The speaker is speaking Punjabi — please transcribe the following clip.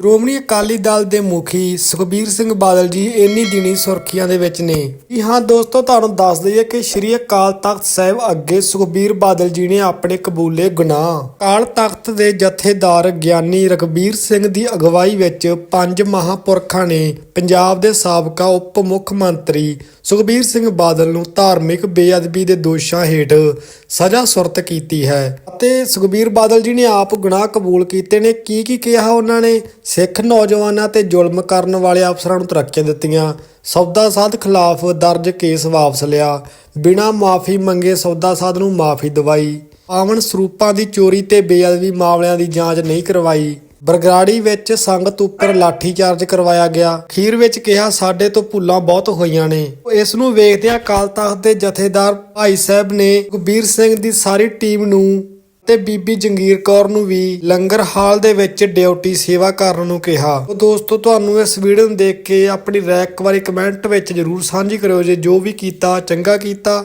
ਸ਼੍ਰੋਮਣੀ ਅਕਾਲੀ ਦਲ ਦੇ ਮੁਖੀ ਸੁਖਬੀਰ ਸਿੰਘ ਬਾਦਲ ਜੀ ਇੰਨੀ ਦਿਨੀ ਸੁਰਖੀਆਂ ਦੇ ਵਿੱਚ ਨੇ। ਜੀ ਹਾਂ ਦੋਸਤੋ, ਤੁਹਾਨੂੰ ਦੱਸ ਦਈਏ ਕਿ ਸ਼੍ਰੀ ਅਕਾਲ ਤਖਤ ਸਾਹਿਬ ਅੱਗੇ ਸੁਖਬੀਰ ਬਾਦਲ ਜੀ ਨੇ ਆਪਣੇ ਕਬੂਲੇ ਗੁਨਾਹ ਅਕਾਲ ਤਖਤ ਦੇ ਜਥੇਦਾਰ ਗਿਆਨੀ ਰਘਬੀਰ ਸਿੰਘ ਦੀ ਅਗਵਾਈ ਵਿੱਚ ਪੰਜ ਮਹਾਪੁਰਖਾਂ ਨੇ ਪੰਜਾਬ ਦੇ ਸਾਬਕਾ ਉਪ ਮੁੱਖ ਮੰਤਰੀ ਸੁਖਬੀਰ ਸਿੰਘ ਬਾਦਲ ਨੂੰ ਧਾਰਮਿਕ ਬੇਅਦਬੀ ਦੇ ਦੋਸ਼ਾਂ ਹੇਠ ਸਜ਼ਾ ਸੁਰਤ ਕੀਤੀ ਹੈ। ਅਤੇ ਸੁਖਬੀਰ ਬਾਦਲ ਜੀ ਨੇ ਆਪ ਗੁਨਾਹ ਕਬੂਲ ਕੀਤੇ ਨੇ। ਕੀ ਕੀ ਕਿਹਾ ਉਹਨਾਂ ਨੇ? ਸਿੱਖ ਨੌਜਵਾਨਾਂ ਤੇ ਜ਼ੁਲਮ ਕਰਨ ਵਾਲੇ ਅਫਸਰਾਂ ਨੂੰ ਤਰੱਕੀਆਂ ਦਿੱਤੀਆਂ। ਸੌਦਾ ਸਾਧ ਖਿਲਾਫ ਦਰਜ ਕੇਸ ਵਾਪਸ ਲਿਆ। ਬਿਨਾਂ ਮਾਫੀ ਮੰਗੇ ਸੌਦਾ ਸਾਧ ਨੂੰ ਮਾਫੀ ਦਿਵਾਈ। ਪਾਵਨ ਸਰੂਪਾਂ ਦੀ ਚੋਰੀ ਤੇ ਬੇਅਦਬੀ ਮਾਮਲਿਆਂ ਦੀ ਜਾਂਚ ਨਹੀਂ ਕਰਵਾਈ। ਬਰਗਾੜੀ ਵਿੱਚ ਸੰਗਤ ਉੱਪਰ ਲਾਠੀਚਾਰਜ ਕਰਵਾਇਆ ਗਿਆ। ਖੀਰ ਵਿੱਚ ਕਿਹਾ, ਸਾਡੇ ਤੋਂ ਭੁੱਲਾਂ ਬਹੁਤ ਹੋਈਆਂ ਨੇ। ਇਸ ਨੂੰ ਵੇਖਦਿਆਂ ਅਕਾਲ ਤਖਤ ਦੇ ਜਥੇਦਾਰ ਭਾਈ ਸਾਹਿਬ ਨੇ ਗੁਰਬੀਰ ਸਿੰਘ ਦੀ ਸਾਰੀ ਟੀਮ ਨੂੰ ਤੇ ਬੀਬੀ ਜੰਗੀਰ ਕੌਰ ਨੂੰ ਵੀ ਲੰਗਰ ਹਾਲ ਦੇ ਵਿੱਚ ਡਿਊਟੀ ਸੇਵਾ ਕਰਨ ਨੂੰ ਕਿਹਾ। ਉਹ ਦੋਸਤੋ, ਤੁਹਾਨੂੰ ਇਸ ਵੀਡੀਓ ਨੂੰ ਦੇਖ ਕੇ ਆਪਣੀ ਰਾਏ ਇੱਕ ਵਾਰੀ ਕਮੈਂਟ ਵਿੱਚ ਜਰੂਰ ਸਾਂਝੀ ਕਰਿਓ ਜੇ ਜੋ ਵੀ ਕੀਤਾ ਚੰਗਾ ਕੀਤਾ।